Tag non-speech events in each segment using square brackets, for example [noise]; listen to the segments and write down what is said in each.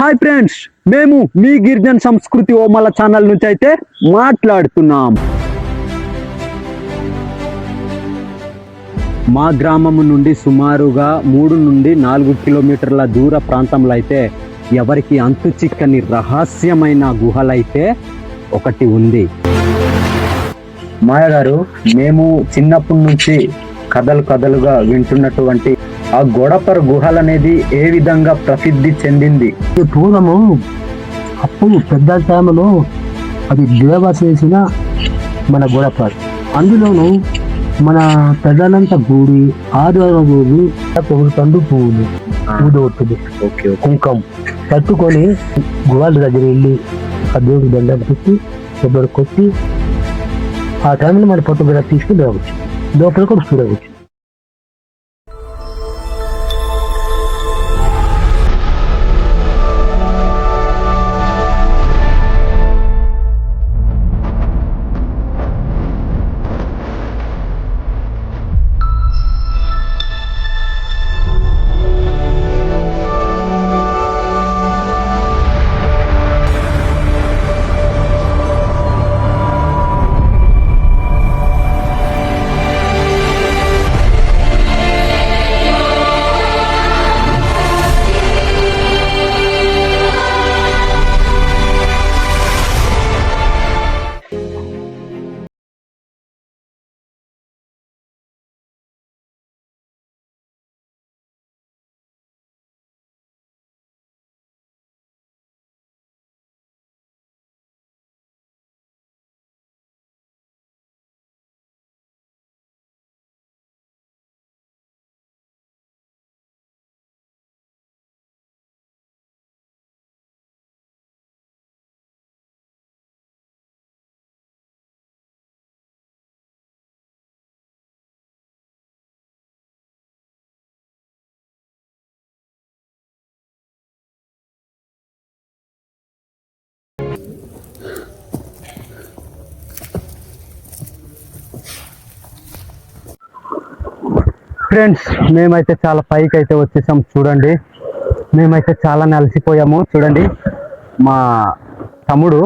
Hi friends మేము మీ గిరిజన సంస్కృతి ఓమల ఛానల్ నుంచి అయితే మాట్లాడుతున్నాం. మా గ్రామం నుండి సుమారుగా మూడు నుండి నాలుగు కిలోమీటర్ల దూర ప్రాంతంలో అయితే ఎవరికి అంతు చిక్కని రహస్యమైన గుహలైతే ఒకటి ఉంది. మాయగారు మేము చిన్నప్పటి నుంచి కథలు కథలుగా వింటున్నటువంటి ఆ గొడపర గుహలు అనేది ఏ విధంగా ప్రసిద్ధి చెందింది? ఈ పూర్వము అప్పుడు పెద్ద టైంలో అది దేవ చేసిన మన గొడపాడు అందులోను మన పెద్దలంతా గూడి ఆదివారం గూడి పండు పువ్వులు ఓకే కుంకం. పట్టుకొని గువాల దగ్గర వెళ్ళి ఆ దేవుడి దండం పెట్టి కొబ్బరి కొట్టి ఆ టైంలో మన పొట్టు బిడ్డ తీసుకుని రావచ్చు. లోపల కూడా చూడవచ్చు ఫ్రెండ్స్ మేమైతే చాలా పైకి అయితే వచ్చేసాం. చూడండి. మేమైతే చాలా అలసిపోయాము చూడండి. మా తమ్ముడు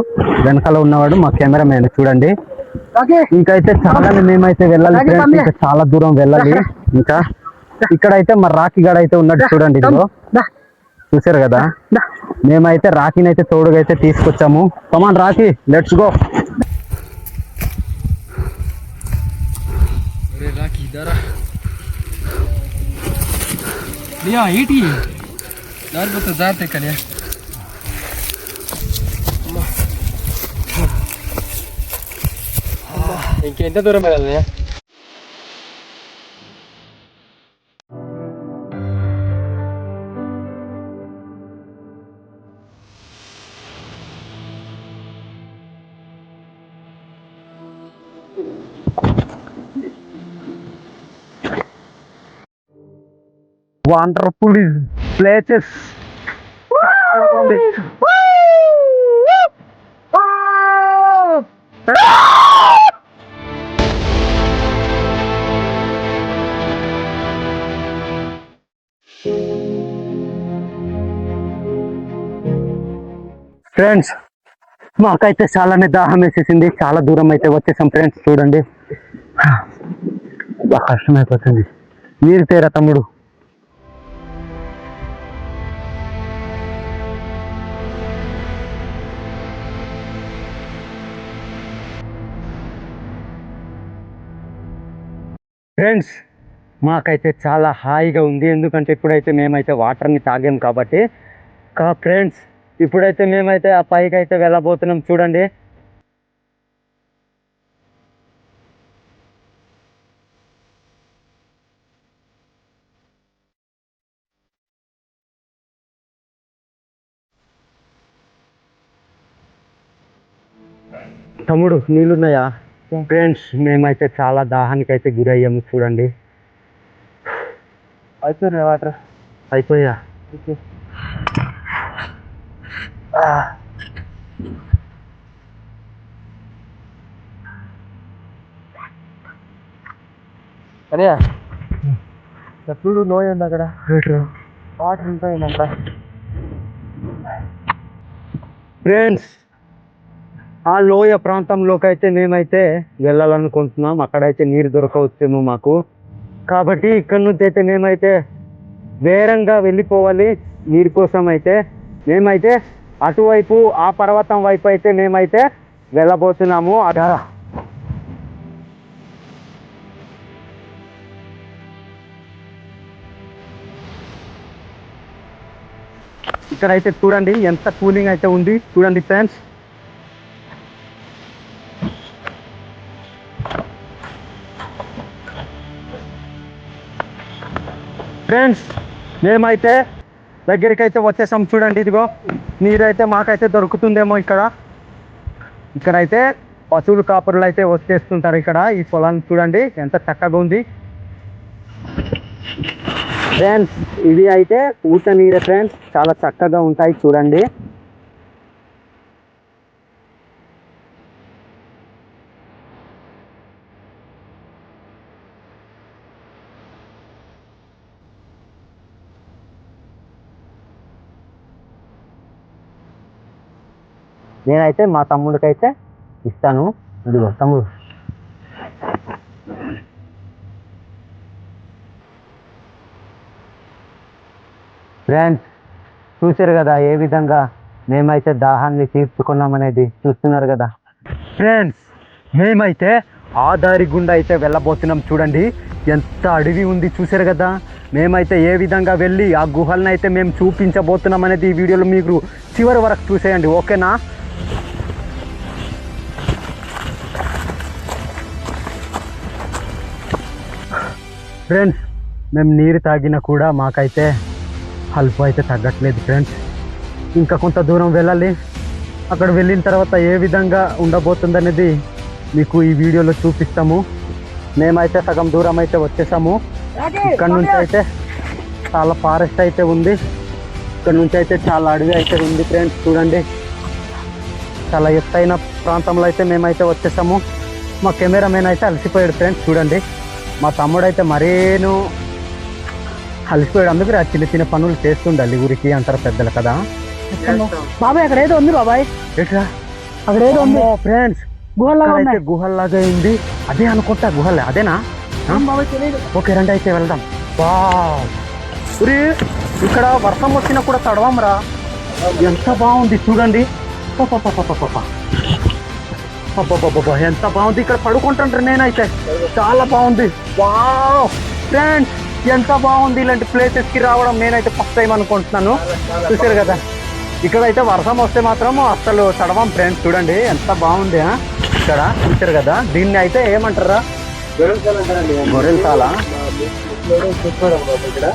వెనకాల ఉన్నవాడు మా కెమెరామెన్ చూడండి. ఇంకైతే చాలా మేమైతే వెళ్ళాలి ఫ్రెండ్స్ ఇంకా చాలా దూరం వెళ్ళాలి. ఇంకా ఇక్కడైతే మా రాఖీ గడ అయితే ఉన్నాడు చూడండి ఇదిగో. చూసారు కదా? మేమైతే రాఖీని అయితే తోడుగా అయితే తీసుకొచ్చాము. కమాన్ రాఖీ లెట్స్ గో अरे राखी इधर आ लिया ईटी यार वो तो जाते कन्या ఇంకెంత దూరం వెళ్ళాలి వండర్ఫుల్ ప్లేసెస్ ఫ్రెండ్స్ మాకైతే చాలానే దాహం వేసేసింది. చాలా దూరం అయితే వచ్చేసాం ఫ్రెండ్స్ చూడండి. [sighs] కష్టమైపోతుంది. మీరు తేరా తమ్ముడు. ఫ్రెండ్స్ మాకైతే చాలా హాయిగా ఉంది. ఎందుకంటే ఇప్పుడైతే మేమైతే వాటర్ని తాగాం కాబట్టి. కా ఫ్రెండ్స్ ఇప్పుడైతే మేమైతే ఆ పైకి అయితే వెళ్ళబోతున్నాం. చూడండి. తమ్ముడు నీళ్ళున్నాయా ఫ్రెండ్స్ మేమైతే చాలా దాహానికి అయితే గురయ్యాము చూడండి. అయిపోయినా వాటర్? అయిపోయా? కన్యా చూడు నోయ్ ఉంది అక్కడ. వాటర్ ఉంటాయి అక్కడ ఫ్రెండ్స్ ఆ లోయ ప్రాంతంలోకి అయితే మేమైతే వెళ్ళాలనుకుంటున్నాం. అక్కడైతే నీరు దొరకవచ్చేమో మాకు. కాబట్టి ఇక్కడ నుంచి అయితే మేమైతే వేరంగా వెళ్ళిపోవాలి నీరు కోసం అయితే మేమైతే అటువైపు ఆ పర్వతం వైపు అయితే మేమైతే వెళ్ళబోతున్నాము. అక్కడ ఇక్కడైతే చూడండి ఎంత కూలింగ్ అయితే ఉంది. చూడండి ఫ్రెండ్స్. ఫ్రెండ్స్ మేమైతే దగ్గరికి అయితే వచ్చేసాం చూడండి ఇదిగో. నీరైతే మాకైతే దొరుకుతుందేమో ఇక్కడ. ఇక్కడైతే పశువులు కాపరులు అయితే వచ్చేస్తుంటారు ఇక్కడ ఈ పొలాన్ని చూడండి ఎంత చక్కగా ఉంది. ఫ్రెండ్స్ ఇవి అయితే ఊట నీరే ఫ్రెండ్స్ చాలా చక్కగా ఉంటాయి చూడండి. నేనైతే మా తమ్ముడికైతే ఇస్తాను. ఇదిగో తమ్ముడు. ఫ్రెండ్స్ చూసారు కదా ఏ విధంగా మేమైతే దాహాన్ని తీర్చుకున్నామనేది చూస్తున్నారు కదా? ఫ్రెండ్స్ మేమైతే ఆ దారి గుండా అయితే వెళ్ళబోతున్నాం చూడండి. ఎంత అడవి ఉంది చూసారు కదా? మేమైతే ఏ విధంగా వెళ్ళి ఆ గుహలను అయితే మేము చూపించబోతున్నాం అనేది ఈ వీడియోలో మీకు చివరి వరకు చూసేయండి. ఓకేనా? ఫ్రెండ్స్ మేము నీరు తాగినా కూడా మాకైతే హల్ప్ అయితే తగ్గట్లేదు ఫ్రెండ్స్ ఇంకా కొంత దూరం వెళ్ళాలి. అక్కడ వెళ్ళిన తర్వాత ఏ విధంగా ఉండబోతుంది అనేది మీకు ఈ వీడియోలో చూపిస్తాము. మేమైతే సగం దూరం అయితే వచ్చేసాము. ఇక్కడ నుంచి అయితే చాలా ఫారెస్ట్ అయితే ఉంది. ఇక్కడ నుంచి అయితే చాలా అడవి అయితే ఉంది ఫ్రెండ్స్ చూడండి. చాలా ఎత్తైన ప్రాంతంలో అయితే మేమైతే వచ్చేసాము. మా కెమెరామెన్ అయితే అలసిపోయాడు ఫ్రెండ్స్ చూడండి. మా తమ్ముడు అయితే మరేను అలసిపోయాడు అందుకే ఆ చిన్న చిన్న పనులు చేస్తుండాలి ఊరికి అంటారు పెద్దలు కదా. బాబాయ్ అక్కడ ఏదో ఉంది బాబాయ్. ఎట్లా అక్కడ ఏదో ఉంది. ఫ్రెండ్స్ గుహల్లాగా అయితే గుహల్లాగా ఉంది. అదే అనుకుంటా గుహలే. అదేనా? ఆ? బాబాయ్ తెలియదు ఓకే రండి అయితే వెళ్దాం. వావ్. ఉరి ఇక్కడ వర్షం వచ్చినా కూడా తడవంరా. ఎంత బాగుంది చూడండి. పపపపపపప. పపపపప. ఎంత బాగుంది? ఇక్కడ పడుకుంటాండ్రు నేనైతే. చాలా బాగుంది. వావ్! ఫ్రెండ్స్ ఎంత బాగుంది ఇలాంటి ప్లేసెస్కి రావడం నేనైతే ఫస్ట్ టైం అనుకుంటున్నాను. చూసారు కదా? ఇక్కడైతే వర్షం వస్తే మాత్రం అసలు తడవం ఫ్రెండ్స్ చూడండి ఎంత బాగుంది? ఇక్కడ చూసారు కదా? దీన్ని అయితే ఏమంటారా? గొర్రెల చెప్పాడు బాబు ఇక్కడ.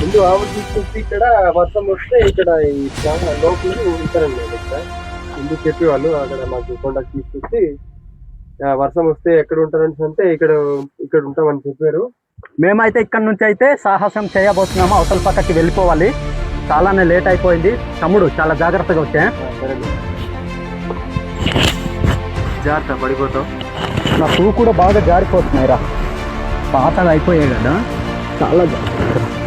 ముందు తీసుకొచ్చి ఇక్కడ వర్షం వస్తే ఇక్కడ లోపల ఉంటారండి ఇక్కడ ముందు చెప్పేవాళ్ళు. అక్కడ మాకు కొండకు తీసుకొచ్చి వర్షం వస్తే ఎక్కడ ఉంటారని అంటే ఇక్కడ ఇక్కడ ఉంటామని చెప్పారు. మేమైతే ఇక్కడ నుంచి అయితే సాహసం చేయబోతున్నాము. అవతల పక్కకి వెళ్ళిపోవాలి. చాలానే లేట్ అయిపోయింది. తమ్ముడు చాలా జాగ్రత్తగా వచ్చా. జాగ్రత్త పడిపోతాం నా షూ కూడా బాగా జారిపోతున్నాయి రా పాతగా అయిపోయాయి కదా. చాలా జాగ్రత్త.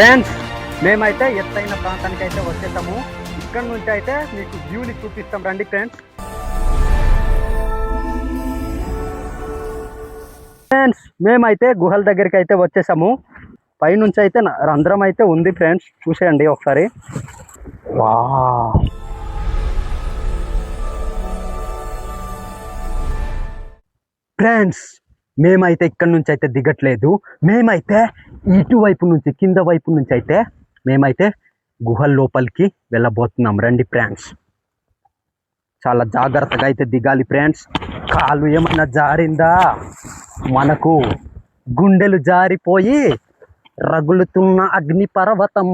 ఫ్రెండ్స్ మేమైతే ఎత్తైన ప్రాంతానికి అయితే వచ్చేసాము. ఇక్కడ నుంచి అయితే మీకు వ్యూని చూపిస్తాం. రండి ఫ్రెండ్స్ ఫ్రెండ్స్ మేమైతే గుహల దగ్గరికి అయితే వచ్చేసాము. పైనుంచి అయితే రంధ్రం అయితే ఉంది ఫ్రెండ్స్ చూసేయండి ఒకసారి. వా ఫ్రెండ్స్ మేమైతే ఇక్కడ నుంచి అయితే దిగట్లేదు. మేమైతే ఇటువైపు నుంచి కింద వైపు నుంచి అయితే మేమైతే గుహల లోపలికి వెళ్ళబోతున్నాం. రండి ఫ్రెండ్స్. చాలా జాగ్రత్తగా అయితే దిగాలి ఫ్రెండ్స్. కాలు ఏమన్నా జారిందా? మనకు గుండెలు జారిపోయి రగులుతున్న అగ్ని పర్వతం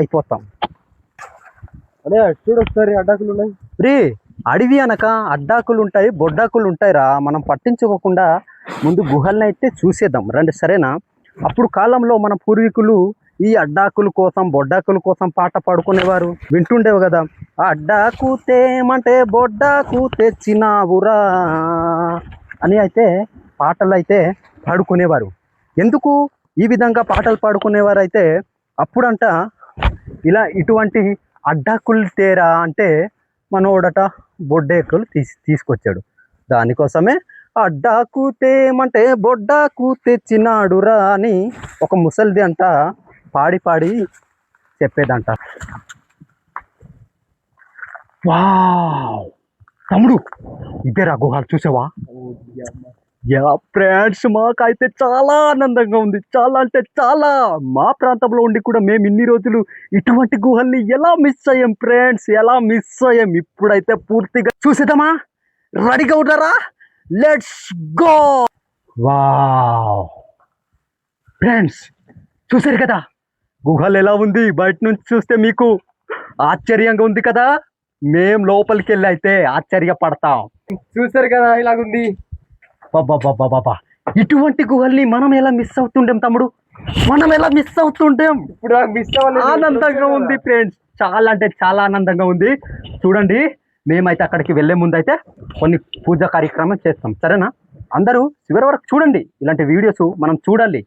అయిపోతాం. అదే చూడు ఒకసారి అడ్డాకులు ఉన్నాయి. అడవి అనక అడ్డాకులు ఉంటాయి బొడ్డాకులు ఉంటాయిరా మనం పట్టించుకోకుండా ముందు గుహల్ని అయితే చూసేద్దాం. రండి సరేనా? అప్పుడు కాలంలో మన పూర్వీకులు ఈ అడ్డాకుల కోసం బొడ్డాకుల కోసం పాట పాడుకునేవారు. వింటుండేవి కదా? అడ్డాకు తేమంటే బొడ్డాకు తెచ్చినావురా అని అయితే పాటలు అయితే పాడుకునేవారు. ఎందుకు ఈ విధంగా పాటలు పాడుకునేవారు అయితే అప్పుడంట ఇలా ఇటువంటి అడ్డాకులు తేరా అంటే మనోడట బొడ్డేకులు తీసి తీసుకొచ్చాడు. దానికోసమే అడ్డాకు తేమంటే బొడ్డాకు తెచ్చినాడురా అని ఒక ముసలిది అంట పాడి పాడి చెప్పేదంట. వావ్! తమ్ముడు ఇద్దరా గుహాలు చూసావా? యా ఫ్రెండ్స్ మాకైతే చాలా ఆనందంగా ఉంది. చాలా అంటే చాలా. మా ప్రాంతంలో ఉండి కూడా మేము ఇన్ని రోజులు ఇటువంటి గుహల్ని ఎలా మిస్ అయ్యాం ఫ్రెండ్స్? ఎలా మిస్ అయ్యాం? ఇప్పుడైతే పూర్తిగా చూసేద్దామా? రెడీగా ఉన్నారా? లెట్స్ గో వావ్ ఫ్రెండ్స్ చూసారు కదా? గుహలు ఎలా ఉంది? బయట నుంచి చూస్తే మీకు ఆశ్చర్యంగా ఉంది కదా? మేం లోపలికి వెళ్ళి అయితే ఆశ్చర్యపడతాం. చూసారు కదా ఇలాగుంది. బాబా ఇటువంటి గుహల్ని మనం ఎలా మిస్ అవుతుంటాం తమ్ముడు? మనం ఎలా మిస్ అవుతుంటాం ఇప్పుడు మిస్ ఆనందంగా ఉంది ఫ్రెండ్స్ చాలా అంటే చాలా ఆనందంగా ఉంది. చూడండి మేమైతే అక్కడికి వెళ్ళే ముందు అయితే కొన్ని పూజ కార్యక్రమం చేస్తాం. సరేనా? అందరూ చివరి వరకు చూడండి. ఇలాంటి వీడియోస్ మనం చూడాలి.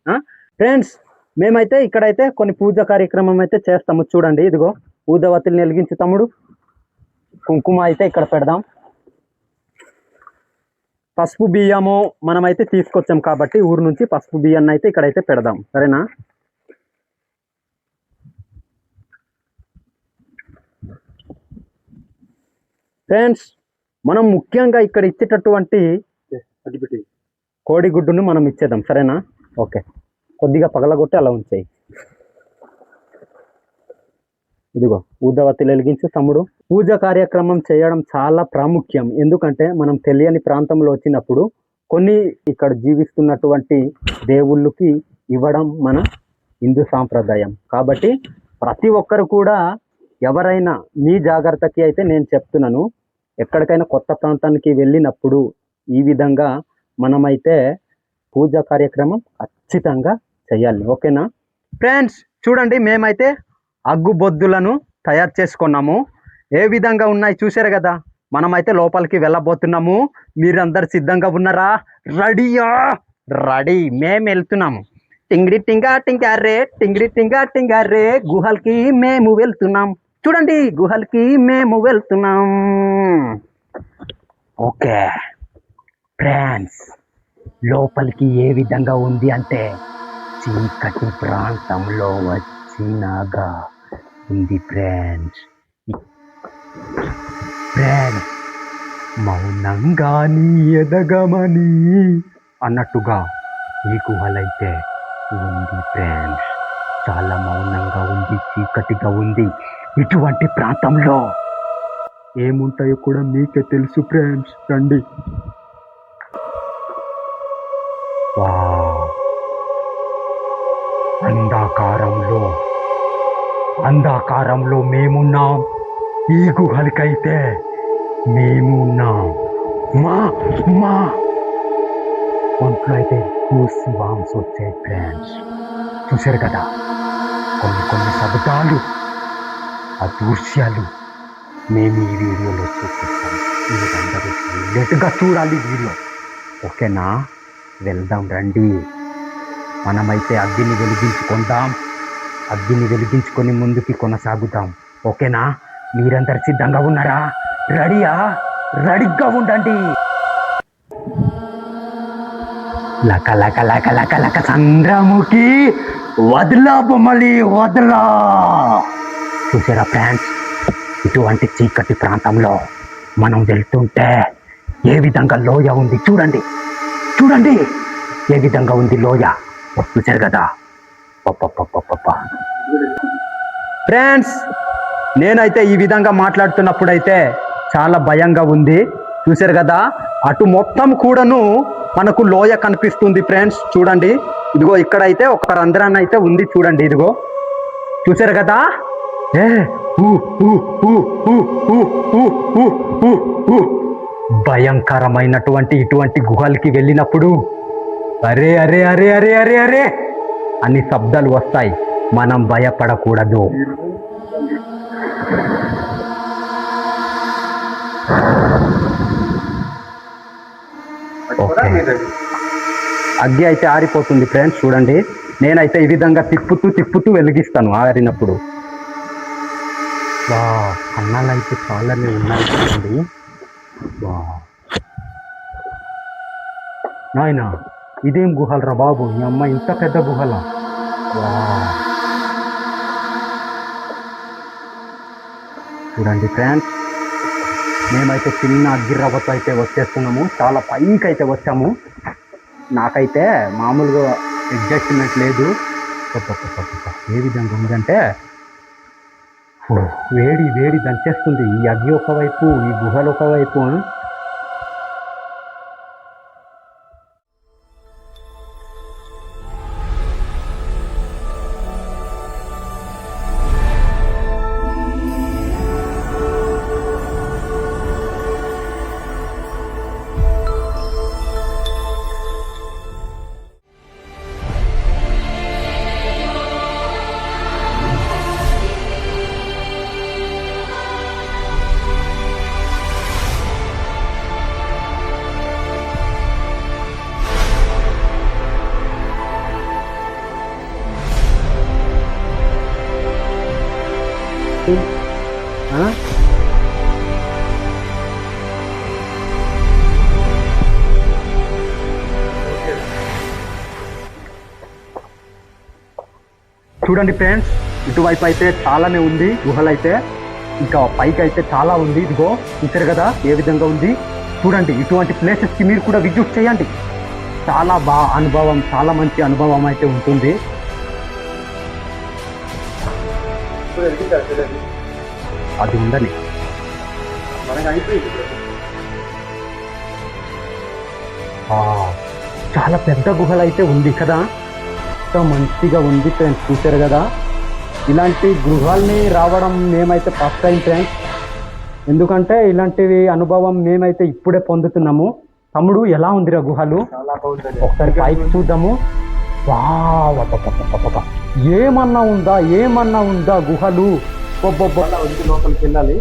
ఫ్రెండ్స్ మేమైతే ఇక్కడైతే కొన్ని పూజ కార్యక్రమం అయితే చేస్తాము. చూడండి ఇదిగో ఊదవతిని వెలిగించి తమ్ముడు. కుంకుమ అయితే ఇక్కడ పెడదాం. పసుపు బియ్యము మనమైతే తీసుకొచ్చాం కాబట్టి ఊరు నుంచి పసుపు బియ్యాన్ని అయితే ఇక్కడైతే పెడదాం. సరేనా? ఫ్రెండ్స్ మనం ముఖ్యంగా ఇక్కడ ఇచ్చేటటువంటి కోడిగుడ్డును మనం ఇచ్చేద్దాం. సరేనా? ఓకే. కొద్దిగా పగలగొట్టి అలా ఉంచేయి. ఇదిగో ఊదవతి వెలిగించి తమ్ముడు పూజ కార్యక్రమం చేయడం చాలా ప్రాముఖ్యం. ఎందుకంటే మనం తెలియని ప్రాంతంలో వచ్చినప్పుడు కొన్ని ఇక్కడ జీవిస్తున్నటువంటి దేవుళ్ళకి ఇవ్వడం మన హిందూ సాంప్రదాయం. కాబట్టి ప్రతి ఒక్కరు కూడా ఎవరైనా మీ జాగ్రత్తకి అయితే నేను చెప్తున్నాను ఎక్కడికైనా కొత్త ప్రాంతానికి వెళ్ళినప్పుడు ఈ విధంగా మనమైతే పూజ కార్యక్రమం ఖచ్చితంగా చేయాలి. ఓకేనా? ఫ్రెండ్స్ చూడండి మేమైతే అగ్గుబొద్దులను తయారు చేసుకున్నాము. ఏ విధంగా ఉన్నాయి చూశారు కదా? మనమైతే లోపలికి వెళ్ళబోతున్నాము. మీరందరు సిద్ధంగా ఉన్నారా? రెడీయా? రెడీ. మేము వెళ్తున్నాము. టింగిడి టింగా టింగారే టింగిడి టింగా టింగారే గుహలకి మేము వెళ్తున్నాం. చూడండి గుహలకి మేము వెళ్తున్నాం. ఓకే. ఫ్రాన్స్ లోపలికి ఏ విధంగా ఉంది అంటే చీకటి ప్రాంతంలో వచ్చినాగా. ఉంది ఫ్రెండ్స్ ఫ్రెండ్స్ మౌనంగా నీ ఎదగమని అన్నట్టుగా ఈ గుహలైతే ఉంది ఫ్రెండ్స్ చాలా మౌనంగా ఉంది చీకటిగా ఉంది. ఇటువంటి ప్రాంతంలో ఏముంటాయో కూడా మీకే తెలుసు ఫ్రెండ్స్ రండి. అంధకారంలో మేమున్నాం. ఈ గుహలకైతే మేమున్నాం. మా మా. ఒంట్లో అయితే కూసి బాంబ్స్ వచ్చాయి ఫ్రెండ్స్ చూశారు కదా? కొన్ని కొన్ని శబ్దాలు ఆ దృశ్యాలు మేము ఈ వీడియోలో చూపిస్తాం. మీరందరూ లేటుగా చూడాలి వీడియో. ఓకేనా? వెళ్దాం రండి. మనమైతే అగ్గిని వెలిగించుకుందాం. అగ్గిని వెలిగించుకొని ముందుకి కొనసాగుతాం. ఓకేనా? మీరందరు సిద్ధంగా ఉన్నారా? రెడీయా? రెడీగా ఉండండి. లక లక లక లక లక సంద్రముకి వదలా బొమ్మలి వదలా. చూసారా ఫ్రెండ్స్? ఇటువంటి చీకటి ప్రాంతంలో మనం వెళ్తుంటే ఏ విధంగా లోయ ఉంది? చూడండి. చూడండి. ఏ విధంగా ఉంది లోయ? చూశారు కదా? ఫ్రెండ్స్ నేనైతే ఈ విధంగా మాట్లాడుతున్నప్పుడైతే చాలా భయంగా ఉంది. చూశారు కదా అటు మొత్తం కూడాను మనకు లోయ కనిపిస్తుంది ఫ్రెండ్స్ చూడండి. ఇదిగో ఇక్కడైతే ఒక రంధ్రాన్ని అయితే ఉంది చూడండి ఇదిగో. చూశారు కదా? ఏ భయంకరమైనటువంటి ఇటువంటి గుహలకి వెళ్ళినప్పుడు అరే అరే అరే అరే అరే అరే. అన్ని శబ్దాలు వస్తాయి. మనం భయపడకూడదు. అగ్గి అయితే ఆరిపోతుంది ఫ్రెండ్స్ చూడండి. నేనైతే ఈ విధంగా తిప్పుతూ తిప్పుతూ వెలిగిస్తాను ఆరినప్పుడు. వా అన్నాలు అయితే చాలానే ఉన్నాయి చూడండి. వా. నాయన ఇదేం గుహలరా బాబు మీ అమ్మ ఇంత పెద్ద గుహల? వా చూడండి ఫ్రెండ్స్ మేమైతే చిన్న అగ్గిరవ్వతో అయితే వచ్చేస్తున్నాము చాలా పైకి అయితే వచ్చాము. నాకైతే మామూలుగా అడ్జస్ట్మెంట్ లేదు. ఏ విధంగా ఉందంటే వేడి వేడి దంచేస్తుంది ఈ అగ్గి ఒకవైపు ఈ గుహలు ఒకవైపు. చూడండి ఫ్రెండ్స్ ఇటువైపు అయితే చాలానే ఉంది గుహలు అయితే ఇంకా పైకి అయితే చాలా ఉంది. ఇదిగో చూసారు కదా ఏ విధంగా ఉంది? చూడండి ఇటువంటి ప్లేసెస్కి మీరు కూడా విజిట్ చేయండి. చాలా బా అనుభవం చాలా మంచి అనుభవం అయితే ఉంటుంది. అది ఉందని చాలా పెద్ద గుహలు అయితే ఉంది కదా. ఎంత మంచిగా ఉంది ఫ్రెండ్స్ చూసారు కదా? ఇలాంటి గృహాల్ని రావడం మేమైతే ఫస్ట్ టైం ఫ్రెండ్స్ ఎందుకంటే ఇలాంటివి అనుభవం మేమైతే ఇప్పుడే పొందుతున్నాము. తమ్ముడు ఎలా ఉందిరా గుహలు? ఒకసారి పైకి చూద్దాము. ఏమన్నా ఉందా? ఏమన్నా ఉందా గుహలు? లోపలికి వెళ్ళాలి.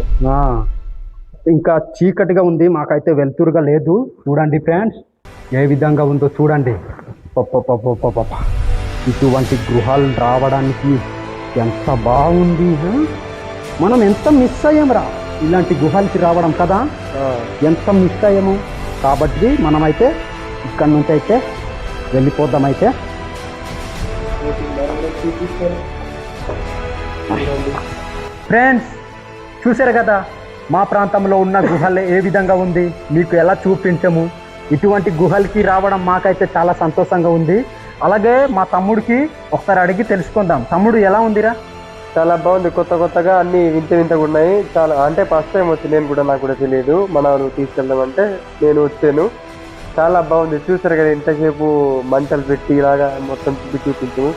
ఇంకా చీకటిగా ఉంది మాకైతే వెలుతురుగా లేదు. చూడండి ఫ్రెండ్స్ ఏ విధంగా ఉందో చూడండి. పప్పపప్పపప్ప. ఇటువంటి గృహాలు రావడానికి ఎంత బాగుంది? మనం ఎంత మిస్ అయ్యాం రా ఇలాంటి గుహలకి రావడం కదా? ఎంత మిస్ అయ్యాము కాబట్టి మనమైతే ఇక్కడ నుంచి అయితే వెళ్ళిపోదాం అయితే ఫ్రెండ్స్ చూశారు కదా? మా ప్రాంతంలో ఉన్న గుహలు ఏ విధంగా ఉంది? మీకు ఎలా చూపించము? ఇటువంటి గుహలకి రావడం మాకైతే చాలా సంతోషంగా ఉంది. అలాగే మా తమ్ముడికి ఒకసారి అడిగి తెలుసుకుందాం. తమ్ముడు ఎలా ఉందిరా? చాలా బాగుంది. కొత్త కొత్తగా అన్ని వింత వింతగా ఉన్నాయి. చాలా అంటే ఫస్ట్ టైం వచ్చి నేను కూడా నాకు కూడా తెలియదు. మన వాళ్ళు తీసుకెళ్దామంటే నేను వచ్చాను. చాలా బాగుంది. చూసారు కదా ఇంతసేపు మంటలు పెట్టి ఇలాగా మొత్తం తిప్పి చూపించు.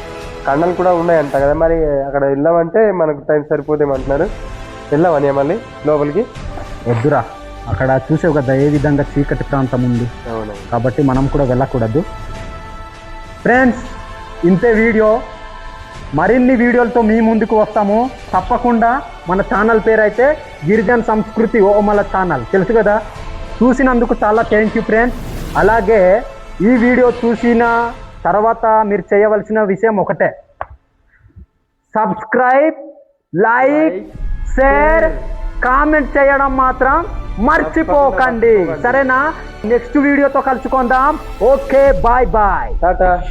కండలు కూడా ఉన్నాయంట కదా మరి అక్కడ వెళ్ళామంటే మనకు టైం సరిపోదేమంటున్నారు వెళ్ళామని మళ్ళీ లోపలికి? వద్దురా. అక్కడ చూసావు కదా ఏ విధంగా చీకటి ప్రాంతం ఉంది. అవును కాబట్టి మనం కూడా వెళ్ళకూడదు. ఫ్రెండ్స్ ఇంతే వీడియో. మరిన్ని వీడియోలతో మీ ముందుకు వస్తాము. తప్పకుండా మన ఛానల్ పేరు అయితే గిరిజన సంస్కృతి ఓమల ఛానల్. తెలుసు కదా? చూసినందుకు చాలా థ్యాంక్ యూ ఫ్రెండ్స్ అలాగే ఈ వీడియో చూసిన తర్వాత మీరు చేయవలసిన విషయం ఒకటే. సబ్స్క్రైబ్ లైక్ షేర్ కామెంట్ చేయడం మాత్రం మర్చిపోకండి. సరేనా? నెక్స్ట్ వీడియోతో కలుసుకుందాం. Okay bye bye tata.